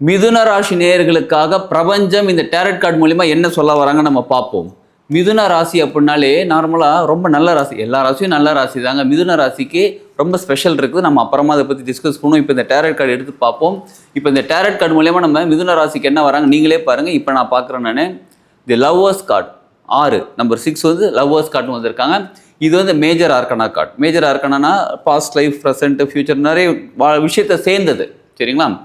மிதுன ராசி நேயர்களுக்காக பிரபஞ்சம் இந்த டேரட் கார்டு மூலிமா என்ன சொல்ல வராங்க நம்ம பார்ப்போம். மிதுன ராசி அப்படின்னாலே நார்மலாக ரொம்ப நல்ல ராசி. எல்லா ராசியும் நல்ல ராசி தாங்க. மிதுன ராசிக்கு ரொம்ப ஸ்பெஷல் இருக்குது. நம்ம அப்புறமா அதை பற்றி டிஸ்கஸ் பண்ணுவோம். இப்போ இந்த டேரட் கார்டு எடுத்து பார்ப்போம். இப்போ இந்த டேரட் கார்டு மூலியமாக நம்ம மிதுன ராசிக்கு என்ன வராங்க? நீங்களே பாருங்கள் இப்போ நான் பார்க்குறேன் நான். தி லவ்வர்ஸ் கார்டு ஆறு. நம்பர் சிக்ஸ் வந்து லவ்வர்ஸ் கார்டு வந்திருக்காங்க. இது வந்து மேஜர் ஆர்கனா கார்டு மேஜர் ஆர்கனானா பாஸ்ட் லைஃப் ப்ரெசென்ட் ஃபியூச்சர் நிறைய வா- விஷயத்தை சேர்ந்தது. சரிங்களா?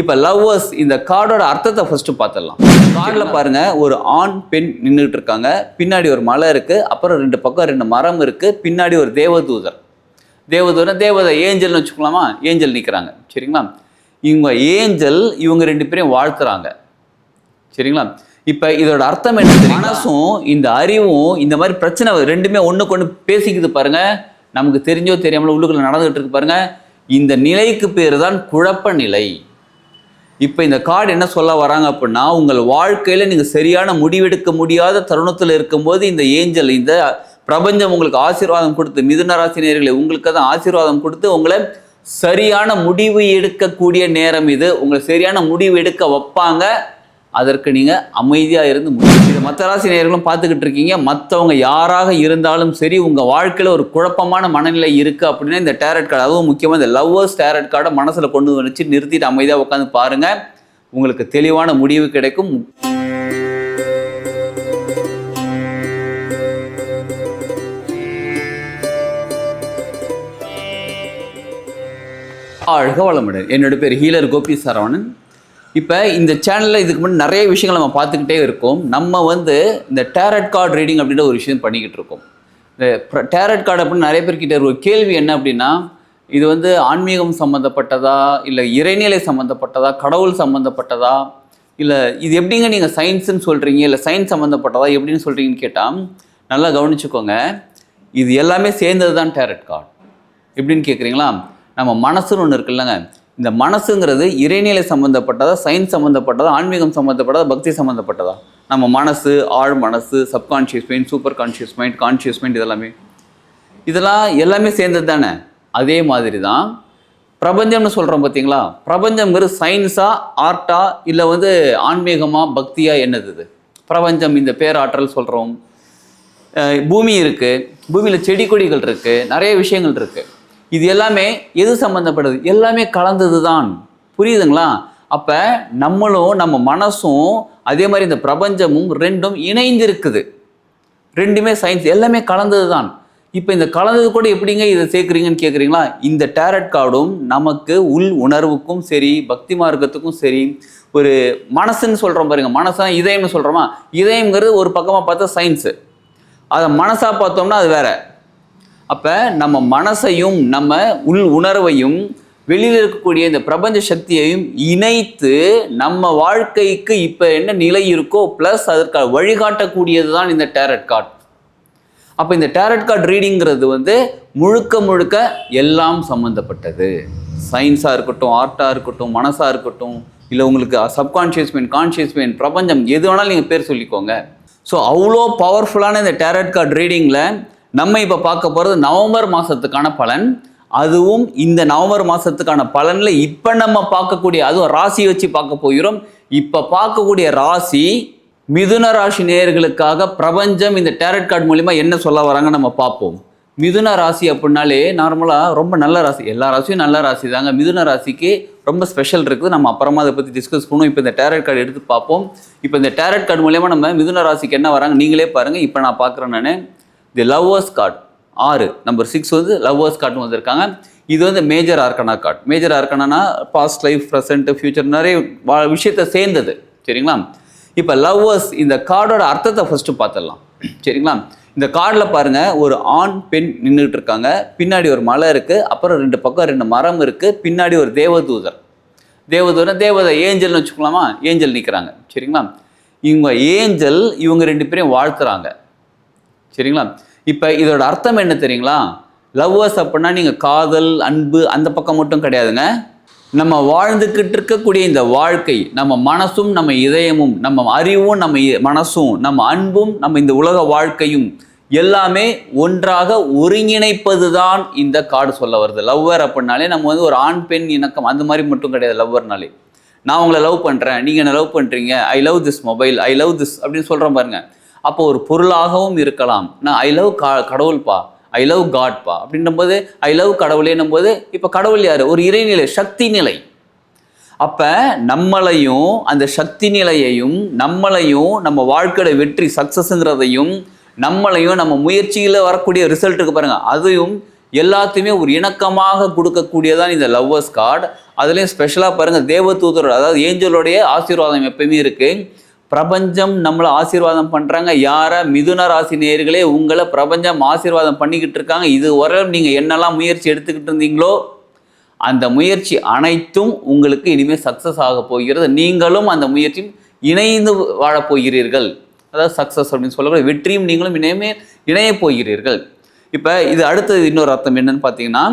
இப்போ லவ்வர்ஸ் இந்த கார்டோட அர்த்தத்தை ஃபர்ஸ்ட் பார்த்துடலாம். கார்டில் பாருங்க ஒரு ஆண் பெண் நின்றுட்டு இருக்காங்க. பின்னாடி ஒரு மலை இருக்கு அப்புறம் ரெண்டு பக்கம் ரெண்டு மரம் இருக்கு பின்னாடி ஒரு தேவதூதர். தேவதூதர் தேவதை ஏஞ்சல்னு வச்சுக்கலாமா? ஏஞ்சல் நிற்கிறாங்க சரிங்களா? இவங்க ஏஞ்சல் இவங்க ரெண்டு பேரையும் வாழ்த்துறாங்க. சரிங்களா? இப்போ இதோட அர்த்தம் என்ன? மனசும் இந்த அறிவும் இந்த மாதிரி பிரச்சனை ரெண்டுமே ஒண்ணுக்கு ஒன்று பேசிக்குது பாருங்க. நமக்கு தெரிஞ்சோ தெரியாமலோ உள்ளுக்குள்ள நடந்துகிட்டு இருக்கு பாருங்க. இந்த நிலைக்கு பேர் தான் குழப்ப நிலை. இப்போ இந்த கார்டு என்ன சொல்ல வராங்க அப்படின்னா உங்கள் வாழ்க்கையில் நீங்கள் சரியான முடிவெடுக்க முடியாத தருணத்தில் இருக்கும்போது இந்த ஏஞ்சல் இந்த பிரபஞ்சம் உங்களுக்கு ஆசீர்வாதம் கொடுத்து மிதுன ராசினியர்களை உங்களுக்கு தான் ஆசீர்வாதம் கொடுத்து உங்களை சரியான முடிவு எடுக்கக்கூடிய நேரம் இது. உங்களை சரியான முடிவு எடுக்க வைப்பாங்க. அதற்கு நீங்கள் அமைதியாக இருந்து முடிச்சு இது மற்ற ராசி நேயர்களும் பார்த்துக்கிட்டு இருக்கீங்க. மற்றவங்க யாராக இருந்தாலும் சரி உங்கள் வாழ்க்கையில் ஒரு குழப்பமான மனநிலை இருக்குது அப்படின்னா இந்த டேரட் கார்டு அதுவும் முக்கியமாக இந்த லவ்வர்ஸ் டேரட் கார்டை மனசில் கொண்டு வச்சு நிறுத்திட்டு அமைதியாக உட்காந்து பாருங்கள் உங்களுக்கு தெளிவான முடிவு கிடைக்கும். ஆழ்க வளமுடன். என்னோட பேர் ஹீலர் கோபி சரவணன். இப்போ இந்த சேனலில் இதுக்கு முன்னாடி நிறைய விஷயங்கள் நம்ம பார்த்துக்கிட்டே இருக்கோம். நம்ம வந்து இந்த டேரட் கார்டு ரீடிங் அப்படின்ற ஒரு விஷயம் பண்ணிக்கிட்டு இருக்கோம். இந்த டேரட் கார்டு அப்படின்னு நிறைய பேர்கிட்ட ஒரு கேள்வி என்ன அப்படின்னா இது வந்து ஆன்மீகம் சம்மந்தப்பட்டதா இல்லை இறைநிலை சம்மந்தப்பட்டதா கடவுள் சம்மந்தப்பட்டதா இல்லை இது எப்படிங்க நீங்கள் சயின்ஸுன்னு சொல்கிறீங்க இல்லை சயின்ஸ் சம்மந்தப்பட்டதா எப்படின்னு சொல்கிறீங்கன்னு கேட்டால் நல்லா கவனிச்சுக்கோங்க. இது எல்லாமே சேர்ந்தது தான் டேரட் கார்டு எப்படின்னு கேட்குறீங்களா நம்ம மனசுன்னு ஒன்று இருக்குல்லங்க. இந்த மனசுங்கிறது இறைநிலை சம்மந்தப்பட்டதா சயின்ஸ் சம்மந்தப்பட்டதா ஆன்மீகம் சம்மந்தப்பட்டதா பக்தி சம்மந்தப்பட்டதா நம்ம மனசு ஆழ் மனசு subconscious mind super conscious mind conscious mind இதெல்லாமே. இதெல்லாம் எல்லாமே சேர்ந்தது தானே? அதே மாதிரி தான் பிரபஞ்சம்னு சொல்கிறோம் பார்த்தீங்களா பிரபஞ்சம்ங்கிறது சயின்ஸா ஆர்ட்டா இல்லை வந்து ஆன்மீகமாக பக்தியாக என்னது இது? பிரபஞ்சம் இந்த பேராற்றல் சொல்கிறோம் பூமி இருக்குது பூமியில் செடி கொடிகள் இருக்குது நிறைய விஷயங்கள் இருக்குது இது எல்லாமே எது சம்மந்தப்படுது எல்லாமே கலந்தது தான் புரியுதுங்களா? அப்போ நம்மளும் நம்ம மனசும் அதே மாதிரி இந்த பிரபஞ்சமும் ரெண்டும் இணைந்திருக்குது. ரெண்டுமே சயின்ஸ் எல்லாமே கலந்தது தான் இப்போ இந்த கலந்தது கூட எப்படிங்க இதை சேர்க்குறீங்கன்னு கேட்குறீங்களா இந்த டேரட் கார்டும் நமக்கு உள் உணர்வுக்கும் சரி பக்தி மார்க்கத்துக்கும் சரி ஒரு மனசுன்னு சொல்கிறோம் பாருங்க. மனசா இதயம்னு சொல்கிறோமா இதயம்ங்கிறது ஒரு பக்கமாக பார்த்தா சயின்ஸு அதை மனசாக பார்த்தோம்னா அது வேறு. அப்போ நம்ம மனசையும் நம்ம உள் உணர்வையும் வெளியில் இருக்கக்கூடிய இந்த பிரபஞ்ச சக்தியையும் இணைத்து நம்ம வாழ்க்கைக்கு இப்போ என்ன நிலை இருக்கோ ப்ளஸ் அதற்கு வழிகாட்டக்கூடியது தான் இந்த டேரட் கார்டு அப்போ இந்த டேரட் கார்டு ரீடிங்கிறது வந்து முழுக்க முழுக்க எல்லாம் சம்மந்தப்பட்டது சயின்ஸாக இருக்கட்டும் ஆர்ட்டாக இருக்கட்டும் மனசாக இருக்கட்டும் இல்லை உங்களுக்கு சப்கான்ஷியஸ் மைண்ட் கான்ஷியஸ் மைண்ட் பிரபஞ்சம் எது வேணாலும் நீங்கள் பேர் சொல்லிக்கோங்க. ஸோ அவ்வளோ பவர்ஃபுல்லான இந்த டேரட் கார்டு ரீடிங்கில் நம்ம இப்போ பார்க்க போகிறது நவம்பர் மாதத்துக்கான பலன். அதுவும் இந்த நவம்பர் மாதத்துக்கான பலனில் இப்போ நம்ம பார்க்கக்கூடிய அதுவும் ராசி வச்சு பார்க்க போகிறோம். இப்போ பார்க்கக்கூடிய ராசி மிதுன ராசி நேயர்களுக்காக பிரபஞ்சம் இந்த டேரட் கார்டு மூலிமா என்ன சொல்ல வராங்க நம்ம பார்ப்போம். மிதுன ராசி அப்படின்னாலே நார்மலாக ரொம்ப நல்ல ராசி. எல்லா ராசியும் நல்ல ராசி தாங்க. மிதுன ராசிக்கு ரொம்ப ஸ்பெஷல் இருக்குது. நம்ம அப்புறமா அதை பற்றி டிஸ்கஸ் பண்ணுவோம். இப்போ இந்த டேரட் கார்டு எடுத்து பார்ப்போம். இப்போ இந்த டேரட் கார்டு மூலியமா நம்ம மிதுன ராசிக்கு என்ன வராங்க? நீங்களே பாருங்கள் இப்போ நான் பார்க்குறேன் நான். தி லவ்வர்ஸ் கார்டு ஆறு. நம்பர் சிக்ஸ் வந்து லவ்வர்ஸ் கார்டு வந்திருக்காங்க. இது வந்து மேஜர் ஆர்கனா கார்டு மேஜர் ஆர்கனானா பாஸ்ட் லைஃப் ப்ரெசென்ட் ஃபியூச்சர் நிறைய வா- விஷயத்தை சேர்ந்தது. சரிங்களா? இப்போ லவ்வர்ஸ் இந்த கார்டோட அர்த்தத்தை ஃபஸ்ட்டு பார்த்துடலாம் சரிங்களா? இந்த கார்டில் பாருங்கள் ஒரு ஆண் பெண் நின்றுட்டு இருக்காங்க. பின்னாடி ஒரு மலை இருக்குது அப்புறம் ரெண்டு பக்கம் ரெண்டு மரம் இருக்குது பின்னாடி ஒரு தேவதூதர். தேவதூதர் தேவதை ஏஞ்சல்னு வச்சுக்கலாமா? ஏஞ்சல் நிற்கிறாங்க சரிங்களா? இவங்க ஏஞ்சல் இவங்க ரெண்டு பேரையும் வாழ்த்துறாங்க. சரிங்களா? இப்போ இதோட அர்த்தம் என்ன தெரியுங்களா? லவ்வர்ஸ் அப்படின்னா நீங்கள் காதல் அன்பு அந்த பக்கம் மட்டும் கிடையாதுங்க. நம்ம வாழ்ந்துக்கிட்டு இருக்கக்கூடிய இந்த வாழ்க்கை நம்ம மனசும் நம்ம இதயமும் நம்ம அறிவும் நம்ம மனசும் நம்ம அன்பும் நம்ம இந்த உலக வாழ்க்கையும் எல்லாமே ஒன்றாக ஒருங்கிணைப்பது தான் இந்த கார்டு சொல்ல வருது. லவ்வர் அப்படின்னாலே நம்ம வந்து ஒரு ஆண் பெண் இணக்கம் அந்த மாதிரி மட்டும் கிடையாது லவ்வர்னாலே நான் உங்களை லவ் பண்ணுறேன் நீங்கள் என்ன லவ் பண்ணுறீங்க I love this mobile I love this அப்படின்னு சொல்கிறேன் பாருங்கள் அப்போ ஒரு பொருளாகவும் இருக்கலாம். நான் ஐ லவ் கா கடவுள்பா ஐ லவ் காட்பா அப்படின்னும்போது ஐ லவ் கடவுளேன்னும் போது இப்போ கடவுள் யார்? ஒரு இறைநிலை சக்தி நிலை. அப்போ நம்மளையும் அந்த சக்தி நிலையையும் நம்மளையும் நம்ம வாழ்க்கையோட வெற்றி சக்ஸஸ்ங்கிறதையும் நம்மளையும் நம்ம முயற்சியில் வரக்கூடிய ரிசல்ட்டுக்கு பாருங்கள் அதையும் எல்லாத்தையுமே ஒரு இணக்கமாக கொடுக்கக்கூடியதான் இந்த லவ்வர்ஸ் கார்டு அதுலேயும் ஸ்பெஷலாக பாருங்கள் தேவதூதரோட அதாவது ஏஞ்சலோடைய ஆசீர்வாதம் எப்பயுமே இருக்குது பிரபஞ்சம் நம்மளை ஆசீர்வாதம் பண்ணுறாங்க யாரை மிதுன ராசி நேயர்களே உங்களை பிரபஞ்சம் ஆசீர்வாதம் பண்ணிக்கிட்டு இருக்காங்க. இது வரையும் நீங்கள் என்னெல்லாம் முயற்சி எடுத்துக்கிட்டு இருந்தீங்களோ அந்த முயற்சி அனைத்தும் உங்களுக்கு இனிமேல் சக்ஸஸ் ஆக போகிறது. நீங்களும் அந்த முயற்சியும் இணைந்து வாழப் போகிறீர்கள். அதாவது சக்ஸஸ் அப்படின்னு சொல்லக்கூடிய வெற்றியும் நீங்களும் இணையமே இணையப் போகிறீர்கள். இப்போ இது அடுத்தது இன்னொரு அர்த்தம் என்னன்னு பார்த்தீங்கன்னா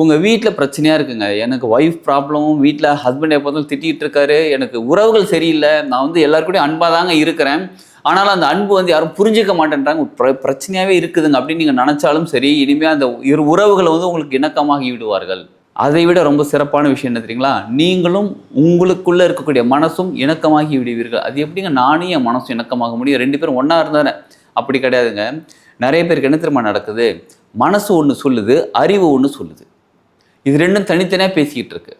உங்கள் வீட்டில் பிரச்சனையாக இருக்குங்க. எனக்கு ஒய்ஃப் ப்ராப்ளமும் வீட்டில் ஹஸ்பண்ட் எப்போதும் திட்டிகிட்டு இருக்காரு. எனக்கு உறவுகள் சரியில்லை. நான் வந்து எல்லாருக்கூடயும் அன்பாக தாங்க இருக்கிறேன். ஆனாலும் அந்த அன்பு வந்து யாரும் புரிஞ்சிக்க மாட்டேன்றாங்க. பிர பிரச்சனையாகவே இருக்குதுங்க அப்படின்னு நீங்கள் நினச்சாலும் சரி இனிமேல் அந்த இரு உறவுகளை வந்து உங்களுக்கு இணக்கமாகி விடுவார்கள். அதை விட ரொம்ப சிறப்பான விஷயம் என்ன தெரியுங்களா? நீங்களும் உங்களுக்குள்ளே இருக்கக்கூடிய மனசும் இணக்கமாகி விடுவீர்கள். அது எப்படிங்க? நானே என் மனசும் இணக்கமாக முடியும். ரெண்டு பேரும் ஒன்றா இருந்தானே அப்படி கிடையாதுங்க. நிறைய பேருக்கு என்ன திரும்ப நடக்குது? மனசு ஒன்று சொல்லுது அறிவு ஒன்று சொல்லுது. இது ரெண்டும் தனித்தனியாக பேசிக்கிட்டு இருக்கு.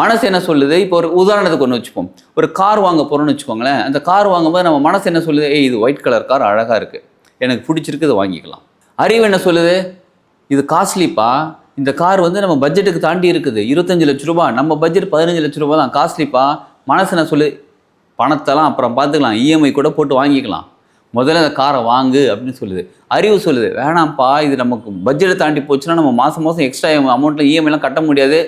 மனசு என்ன சொல்லுது? இப்போ ஒரு உதாரணத்துக்கு ஒன்று வச்சுப்போம். ஒரு கார் வாங்க போகிறோம்னு வச்சுக்கோங்களேன். அந்த கார் வாங்கும்போது நம்ம மனசு என்ன சொல்லுது? ஏய் இது ஒயிட் கலர் கார் அழகாக இருக்குது எனக்கு பிடிச்சிருக்கு இதை வாங்கிக்கலாம். அறிவு என்ன சொல்லுது? இது காஸ்ட்லிப்பா இந்த கார் வந்து நம்ம பட்ஜெட்டுக்கு தாண்டி இருக்குது. இருபத்தஞ்சு லட்ச ரூபா. நம்ம பட்ஜெட் பதினஞ்சு லட்ச ரூபா தான். காஸ்ட்லிப்பா மனசு என்ன சொல்லு பணத்தெல்லாம் அப்புறம் பார்த்துக்கலாம். இஎம்ஐ கூட போட்டு வாங்கிக்கலாம். முதல்ல அந்த காரை வாங்கு அப்படின்னு சொல்லுது. அறிவு சொல்லுது. வேணாம்ப்பா இது நமக்கு பட்ஜெட்டை தாண்டி போச்சுன்னா நம்ம மாதம் மாதம் எக்ஸ்ட்ரா அமௌண்ட்டில் இஎம்ஐலாம் கட்ட முடியாது.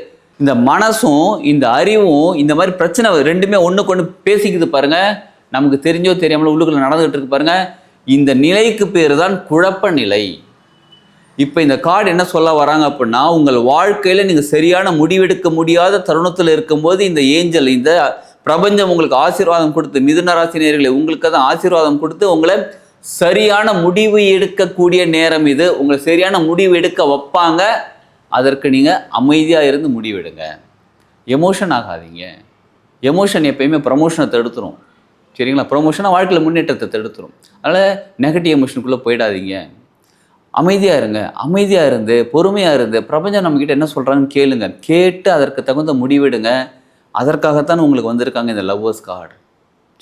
இந்த மனசும் இந்த அறிவும் இந்த மாதிரி பிரச்சனை ரெண்டுமே ஒன்று கொண்டு பேசிக்குது பாருங்க. நமக்கு தெரிஞ்சோ தெரியாமலோ உள்ளுக்குள்ள நடந்துகிட்டு இருக்கு பாருங்க. இந்த நிலைக்கு பேர் தான் குழப்ப நிலை. இப்போ இந்த கார்டு என்ன சொல்ல வராங்க அப்படின்னா உங்கள் வாழ்க்கையில் நீங்கள் சரியான முடிவெடுக்க முடியாத தருணத்தில் இருக்கும்போது இந்த ஏஞ்சல் இந்த பிரபஞ்சம் உங்களுக்கு ஆசீர்வாதம் கொடுத்து மிதுன ராசினியர்களை உங்களுக்கு தான் ஆசீர்வாதம் கொடுத்து உங்களை சரியான முடிவு எடுக்கக்கூடிய நேரம் இது. உங்களை சரியான முடிவு எடுக்க வைப்பாங்க. அதற்கு நீங்கள் அமைதியாக இருந்து முடிவெடுங்க. எமோஷன் ஆகாதீங்க. எமோஷன் எப்பயுமே ப்ரமோஷனை தடுத்துரும். சரிங்களா? ப்ரமோஷனாக வாழ்க்கையில் முன்னேற்றத்தை தடுத்துரும். அதனால் நெகட்டிவ் எமோஷனுக்குள்ளே போயிடாதீங்க. அமைதியாக இருங்க. அமைதியாக இருந்து பொறுமையாக இருந்து பிரபஞ்சம் நம்மக்கிட்ட என்ன சொல்கிறாங்கன்னு கேளுங்க. கேட்டு அதற்கு தகுந்த முடிவெடுங்க. அதற்காகத்தான் உங்களுக்கு வந்திருக்காங்க இந்த லவ்வர்ஸ் கார்டு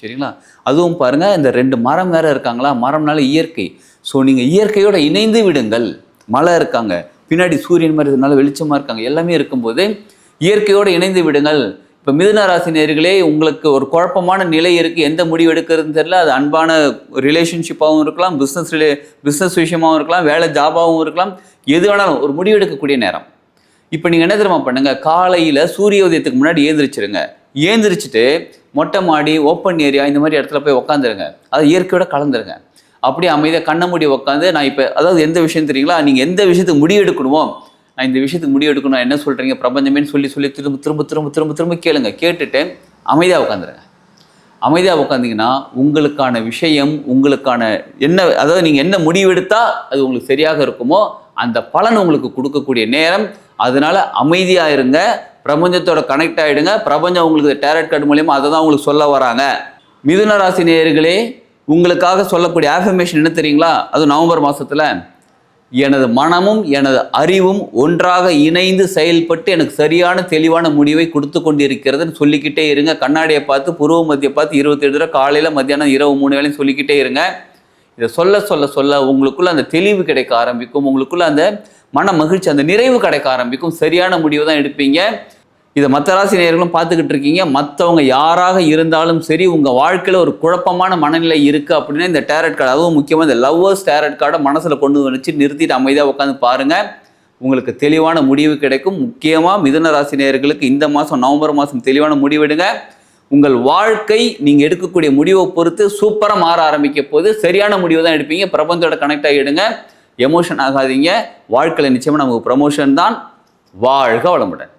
சரிங்களா? அதுவும் பாருங்கள் இந்த ரெண்டு மரம் வேறு இருக்காங்களா? மரம்னால இயற்கை. ஸோ நீங்கள் இயற்கையோடு இணைந்து விடுங்கள். மலை இருக்காங்க பின்னாடி சூரியன் மாதிரி நல்ல வெளிச்சமாக இருக்காங்க எல்லாமே இருக்கும்போது இயற்கையோடு இணைந்து விடுங்கள். இப்போ மிதுன ராசி நேர்களே உங்களுக்கு ஒரு குழப்பமான நிலை இருக்குது எந்த முடிவு எடுக்கிறதுன்னு தெரியல. அது அன்பான ரிலேஷன்ஷிப்பாகவும் இருக்கலாம் பிஸ்னஸ் ரிலே பிஸ்னஸ் விஷயமாகவும் இருக்கலாம் வேலை ஜாபாகவும் இருக்கலாம். எது வேணாலும் ஒரு முடிவு எடுக்கக்கூடிய நேரம். இப்போ நீங்கள் என்ன தெரியுமா பண்ணுங்க? காலையில் சூரிய உதயத்துக்கு முன்னாடி ஏந்திரிச்சிருங்க. ஏந்திரிச்சிட்டு மொட்டை மாடி ஓப்பன் ஏரியா இந்த மாதிரி இடத்துல போய் உக்காந்துருங்க. அது இயற்கையோட கலந்துருங்க. அப்படியே அமைதியாக கண்ண மூடி உட்காந்து நான் இப்போ அதாவது எந்த விஷயம் தெரியுங்களா? நீங்கள் எந்த விஷயத்துக்கு முடிவு எடுக்கணுமோ நான் இந்த விஷயத்துக்கு முடிவு எடுக்கணும் நான் என்ன சொல்கிறீங்க பிரபஞ்சமேன்னு சொல்லி சொல்லி திரும்ப திரும்ப திரும்ப திரும்ப திரும்ப கேளுங்க. கேட்டுட்டு அமைதியாக உட்காந்துருங்க அமைதியாக உட்காந்திங்கன்னா உங்களுக்கான விஷயம் உங்களுக்கான என்ன அதாவது நீங்கள் என்ன முடிவெடுத்தால் அது உங்களுக்கு சரியாக இருக்குமோ அந்த பலன் உங்களுக்கு கொடுக்கக்கூடிய நேரம். அதனால அமைதியாக இருங்க. பிரபஞ்சத்தோட கனெக்ட் ஆகிடுங்க பிரபஞ்சம் உங்களுக்கு டேரட் கார்டு மூலியமாக அதை தான் உங்களுக்கு சொல்ல வராங்க. மிதுன ராசி நேயர்களே உங்களுக்காக சொல்லக்கூடிய ஆஃபர்மேஷன் என்ன தெரியுங்களா? அது நவம்பர் மாதத்தில் எனது மனமும் எனது அறிவும் ஒன்றாக இணைந்து செயல்பட்டு எனக்கு சரியான தெளிவான முடிவை கொடுத்து கொண்டிருக்கிறதுன்னு சொல்லிக்கிட்டே இருங்க. கண்ணாடியை பார்த்து புருவ மத்தியை பார்த்து இருபத்தேழு தடவை காலையில் மத்தியானம் இரவு மூணு வேலையும் சொல்லிக்கிட்டே இருங்க. இதை சொல்ல சொல்ல சொல்ல உங்களுக்குள்ள அந்த தெளிவு கிடைக்க ஆரம்பிக்கும் உங்களுக்குள்ள அந்த மன மகிழ்ச்சி அந்த நிறைவு கிடைக்க ஆரம்பிக்கும். சரியான முடிவு தான் எடுப்பீங்க. இதை மற்ற ராசி நேர்களும் பார்த்துக்கிட்டு இருக்கீங்க. மற்றவங்க யாராக இருந்தாலும் சரி உங்கள் வாழ்க்கையில் ஒரு குழப்பமான மனநிலை இருக்குது அப்படின்னா இந்த டேரட் கார்டு அதுவும் முக்கியமாக இந்த லவ்வர்ஸ் டேரட் கார்டை மனசில் கொண்டு வச்சு நிறுத்திட்டு அமைதியாக உட்காந்து பாருங்கள் உங்களுக்கு தெளிவான முடிவு கிடைக்கும். முக்கியமாக மிதுன ராசி நேர்களுக்கு இந்த மாதம் நவம்பர் மாதம் தெளிவான முடிவெடுங்க உங்கள் வாழ்க்கை நீங்கள் எடுக்கக்கூடிய முடிவை பொறுத்து சூப்பராக மாற ஆரம்பிக்க போது சரியான முடிவு தான் எடுப்பீங்க. பிரபஞ்சத்தோட கனெக்ட் ஆகிடுங்க. எமோஷன் ஆகாதீங்க. வாழ்க்கையில் நிச்சயமாக நமக்கு ப்ரமோஷன் தான். வாழ்க வளமுடன்.